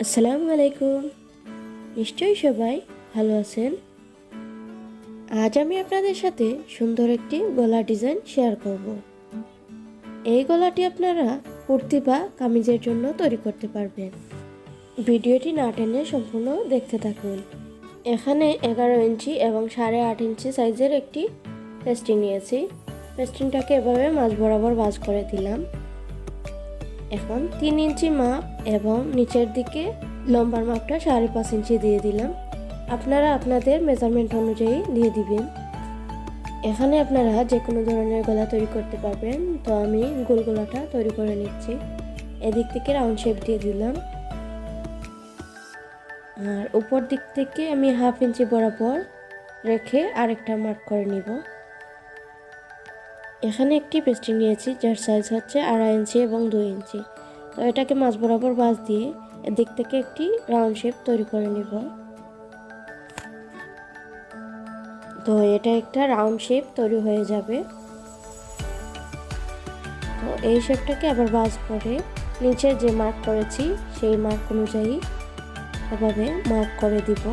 আসসালামু আলাইকুম। নিশ্চয়ই সবাই ভালো আছেন। আজ আমি আপনাদের সাথে সুন্দর একটি গলা ডিজাইন শেয়ার করব। এই গলাটি আপনারা কুর্তি বা কামিজের জন্য তৈরি করতে পারবেন। ভিডিওটি না টেনে সম্পূর্ণ দেখতে থাকুন। এখানে এগারো ইঞ্চি এবং সাড়ে আট ইঞ্চি সাইজের একটি পেস্টিং নিয়েছি। পেস্টিংটাকে এভাবে মাঝ বরাবর ভাঁজ করে দিলাম। এখন তিন ইঞ্চি মাপ এবং নিচের দিকে লম্বার মাপটা সাড়ে পাঁচ ইঞ্চি দিয়ে দিলাম। আপনারা আপনাদের মেজারমেন্ট অনুযায়ী দিয়ে দিবেন। এখানে আপনারা যে কোনো ধরনের গলা তৈরি করতে পারবেন। তো আমি গোল গলাটা তৈরি করে নিচ্ছি। এদিক থেকে রাউন্ড শেপ দিয়ে দিলাম। আর উপর দিক থেকে আমি হাফ ইঞ্চি বরাবর রেখে আরেকটা মার্ক করে নিব। এখানে একটি পেস্টিং নিয়েছি, যার সাইজ হচ্ছে আড়াই ইঞ্চি এবং দুই ইঞ্চি। তো এটাকে মাছ বরাবর বাস দিয়ে এদিক থেকে একটি রাউন্ড শেপ তৈরি করে নিব। তো এটা একটা রাউন্ড শেপ তৈরি হয়ে যাবে। তো এই শেপটাকে আবার বাস করে নিচে যে মার্ক করেছি, সেই মার্ক অনুযায়ী এভাবে মার্ক করে দিব।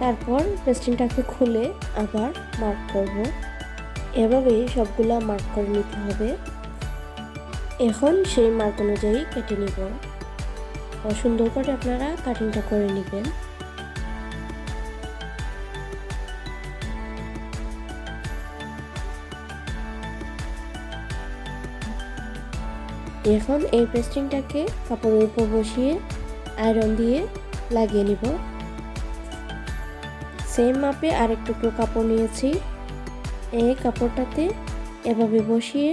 তারপর পেস্টিংটাকে খুলে আবার মার্ক করব। এভাবেই সবগুলা মার্ক করে নিতে হবে। এখন সেই মার্ক অনুযায়ী কেটে নিব। সুন্দর করে আপনারা কাটিংটা করে নেবেন। এখন এই পেস্টিংটাকে কাপড়ের উপর বসিয়ে আয়রন দিয়ে লাগিয়ে নিব। সেম মাপে আরেক টুকরো কাপড় নিয়েছি। এই কাপড়টাতে এভাবে বসিয়ে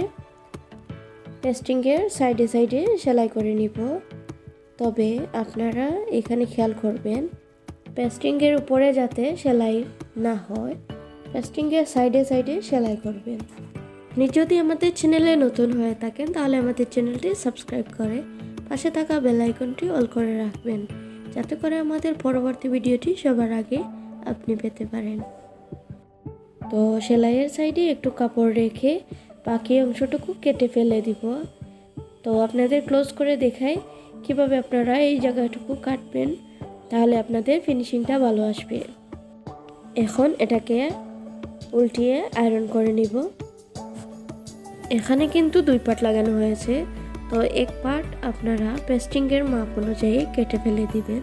পেস্টিংয়ের সাইডে সাইডে সেলাই করে নিব। তবে আপনারা এখানে খেয়াল করবেন, পেস্টিংয়ের উপরে যাতে সেলাই না হয়, পেস্টিংয়ের সাইডে সাইডে সেলাই করবেন। যদি আমাদের চ্যানেলে নতুন হয়ে থাকেন, তাহলে আমাদের চ্যানেলটি সাবস্ক্রাইব করে পাশে থাকা বেল আইকনটি অল করে রাখবেন, যাতে করে আমাদের পরবর্তী ভিডিওটি সবার আগে আপনি পেতে পারেন। তো সেলাইয়ের সাইডে একটু কাপড় রেখে বাকি অংশটুকু কেটে ফেলে দিব। তো আপনাদের ক্লোজ করে দেখাই কীভাবে আপনারা এই জায়গাটুকু কাটবেন, তাহলে আপনাদের ফিনিশিংটা ভালো আসবে। এখন এটাকে উল্টিয়ে আয়রন করে নিব। এখানে কিন্তু দুই পার্ট লাগানো হয়েছে, তো এক পার্ট আপনারা পেস্টিংয়ের মাপ অনুযায়ী কেটে ফেলে দিবেন।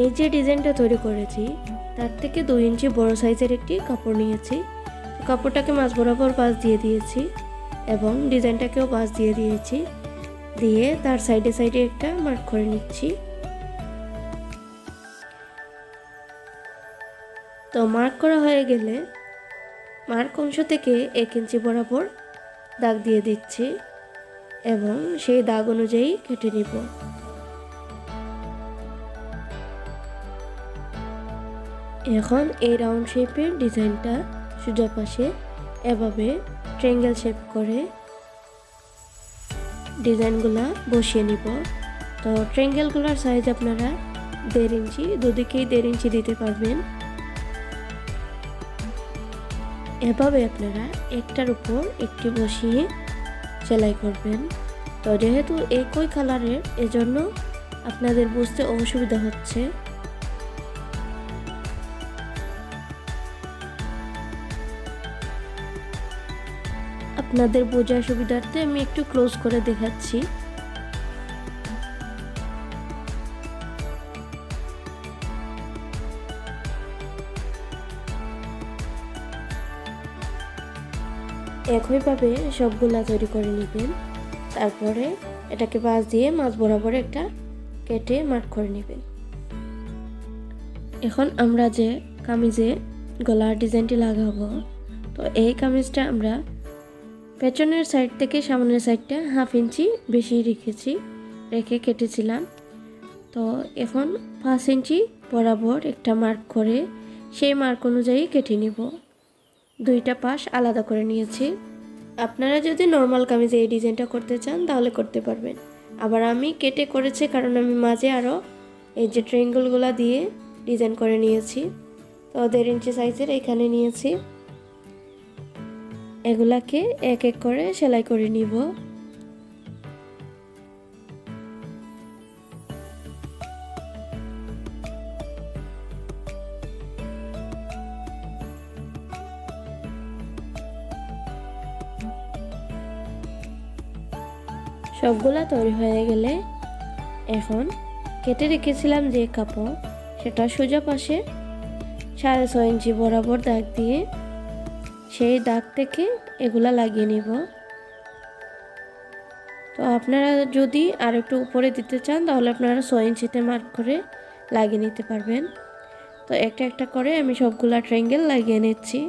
এই যে ডিজাইনটা তৈরি করেছি তার থেকে দুই ইঞ্চি বড় সাইজের একটি কাপড় নিয়েছি। কাপড়টাকে মাছ বরাবর পাশ দিয়ে দিয়েছি এবং ডিজাইনটাকেও পাশ দিয়ে দিয়েছি। দিয়ে তার সাইডে সাইডে একটা মার্ক করে নিচ্ছি। তো মার্ক করা হয়ে গেলে মার্ক অংশ থেকে এক ইঞ্চি বরাবর দাগ দিয়ে দিচ্ছি এবং সেই দাগ অনুযায়ী কেটে নিব। এখন এই রাউন্ড শেপের ডিজাইনটা সোজা পাশে, এভাবে ট্রেঙ্গেল শেপ করে ডিজাইনগুলা বসিয়ে নিব। তো ট্রেঙ্গেলগুলোর সাইজ আপনারা দেড় ইঞ্চি, দুদিকেই দেড় ইঞ্চি দিতে পারবেন। এভাবে আপনারা একটার উপর একটি বসিয়ে সেলাই করবেন। তো যেহেতু একই কালারের এজন্য আপনাদের বুঝতে অসুবিধা হচ্ছে। আপনাদের বোঝার সুবিধার্থে আমি একটু ক্লোজ করে দেখাচ্ছি। একইভাবে সবগুলা তৈরি করে নেবেন। তারপরে এটাকে বাস দিয়ে মাছ বরাবর একটা কেটে মার্ক করে নেবেন। এখন আমরা যে কামিজে গলার ডিজাইনটি লাগাবো, তো এই কামিজটা আমরা পেছনের সাইড থেকে সামনের সাইডটা হাফ ইঞ্চি বেশি রেখেছি, রেখে কেটেছিলাম। তো এখন পাঁচ ইঞ্চি বরাবর একটা মার্ক করে সেই মার্ক অনুযায়ী কেটে নিব। দুইটা পাশ আলাদা করে নিয়েছি। আপনারা যদি নর্মাল কামিজে এই ডিজাইনটা করতে চান, তাহলে করতে পারবেন। আবার আমি কেটে করেছি কারণ আমি মাঝে আরও এই যে ট্রেঙ্গলগুলো দিয়ে ডিজাইন করে নিয়েছি। তো দেড় ইঞ্চি সাইজের এখানে নিয়েছি। এগুলাকে এক এক করে সেলাই করে নিব। সবগুলা তৈরি হয়ে গেলে এখন কেটে রেখেছিলাম যে কাপড়, সেটা সোজা পাশে সাড়ে ছয় ইঞ্চি বরাবর দাগ দিয়ে সেই দাগ থেকে এগুলা লাগিয়ে নিব। তো আপনারা যদি আর একটু উপরে দিতে চান, তাহলে আপনারা ছয় ইঞ্চিতে মার্ক করে লাগিয়ে নিতে পারবেন। তো একটা একটা করে আমি সবগুলা ট্রায়াঙ্গেল লাগিয়ে নিচ্ছি।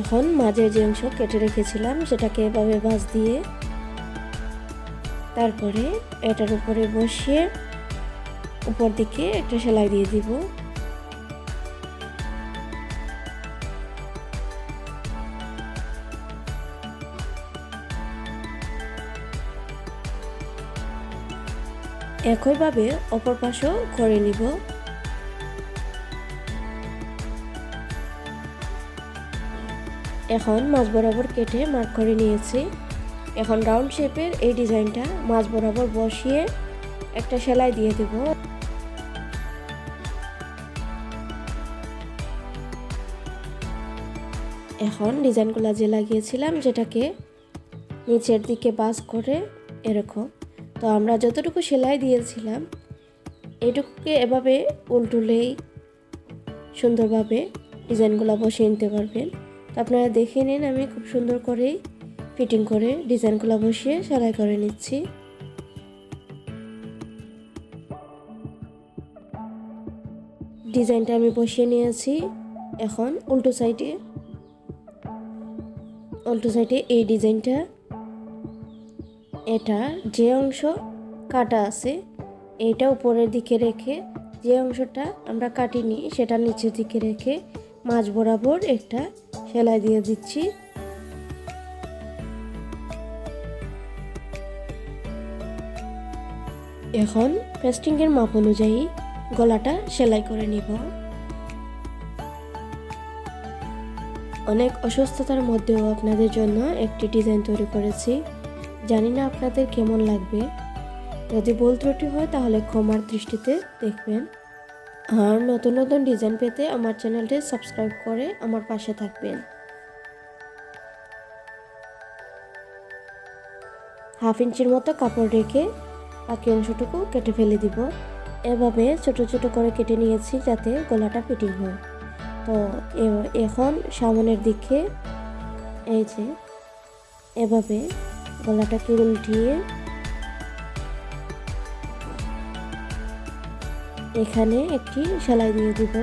এখন মাঝের যে অংশ কেটে রেখেছিলাম, সেটাকে এভাবে ভাঁজ দিয়ে তারপরে এটার উপরে বসিয়ে উপর দিকে একটা সেলাই দিয়ে দিব। একইভাবে অপর পাশও করে নিব। এখন মাছ বরাবর কেটে মার্ক করে নিয়েছি। এখন রাউন্ড শেপের এই ডিজাইনটা মাছ বরাবর বসিয়ে একটা সেলাই দিয়ে দেব। এখন ডিজাইনগুলো যে লাগিয়েছিলাম যেটাকে নিচের দিকে বাস করে এরকম। তো আমরা যতটুকু সেলাই দিয়েছিলাম, এটুকুকে এভাবে উল্টুলেই সুন্দরভাবে ডিজাইনগুলো বসিয়ে নিতে পারবেন। তো আপনারা দেখে নিন আমি খুব সুন্দর করেই ফিটিং করে, ডিজাইনগুলো বসিয়ে সেলাই করে নিচ্ছি। ডিজাইনটা আমি বসিয়ে নিয়েছি এখন উল্টো সাইডে। উল্টো সাইডে এই ডিজাইনটা। এটা যে অংশ কাটা আছে এইটা উপরের দিকে রেখে যে অংশটা আমরা কাটিনি, সেটা নিচের দিকে রেখে মাঝ বরাবর একটা সেলাই দিয়ে দিচ্ছি। এখন পেস্টিংয়ের মাপ অনুযায়ী গলাটা সেলাই করে নিব। অনেক অসুস্থতার মধ্যেও আপনাদের জন্য একটি ডিজাইন তৈরি করেছি। জানি না আপনাদের কেমন লাগবে। যদি ভুল ত্রুটি হয় তাহলে ক্ষমার দৃষ্টিতে দেখবেন। আর নতুন নতুন ডিজাইন পেতে আমার চ্যানেলটি সাবস্ক্রাইব করে আমার পাশে থাকবেন। হাফ ইঞ্চির মতো কাপড় রেখে বাকি অংশটুকু কেটে ফেলে দিব। এভাবে ছোট ছোট করে কেটে নিয়েছি যাতে গলাটা ফিটিং হয়। তো এখন সামনের দিকে এই যে, এভাবে গলাটাকে উল্টিয়ে এখানে একটি সেলাই দিয়ে দিব।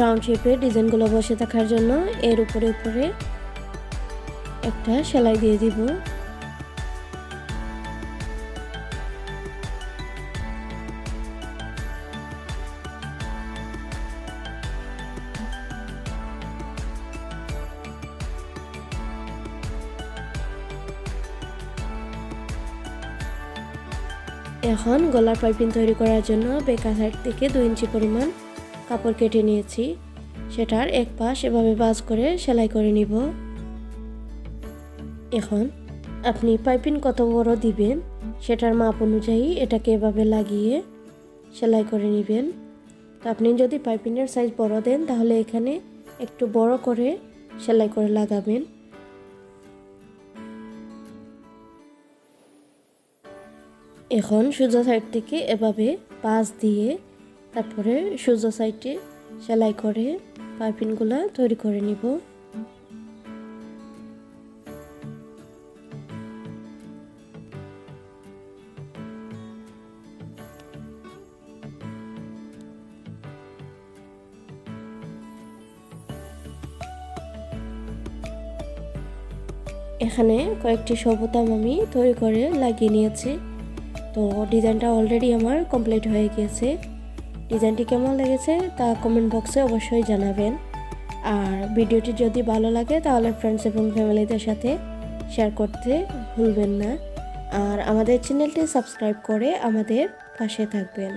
রাউন্ড শেপের ডিজাইনগুলো বসে থাকার জন্য এর উপরে উপরে একটা সেলাই দিয়ে দিব। এখন গলার পাইপিং তৈরি করার জন্য বেকা সাইড থেকে দুই ইঞ্চি পরিমাণ কাপড় কেটে নিয়েছি। সেটার এক পাশ এভাবে বাজ করে সেলাই করে নিব। এখন আপনি পাইপিং কত বড় দিবেন, সেটার মাপ অনুযায়ী এটাকে এভাবে লাগিয়ে সেলাই করে নেবেন। তো আপনি যদি পাইপিংয়ের সাইজ বড় দেন, তাহলে এখানে একটু বড় করে সেলাই করে লাগাবেন। এখন সোজা সাইড থেকে এভাবে পাশ দিয়ে তারপরে সোজা সাইডে সেলাই করে পাইপিনগুলো তৈরি করে নিব। এখানে কয়েকটি সবুতাম আমি তৈরি করে লাগিয়ে নিয়েছি। তো ডিজাইনটা অলরেডি আমার কমপ্লিট হয়ে গিয়েছে। ডিজাইনটি কেমন লেগেছে তা কমেন্ট বক্সে অবশ্যই জানাবেন। আর ভিডিওটি যদি ভালো লাগে তাহলে ফ্রেন্ডস এবং ফ্যামিলিদের সাথে শেয়ার করতে ভুলবেন না। আর আমাদের চ্যানেলটি সাবস্ক্রাইব করে আমাদের পাশে থাকবেন।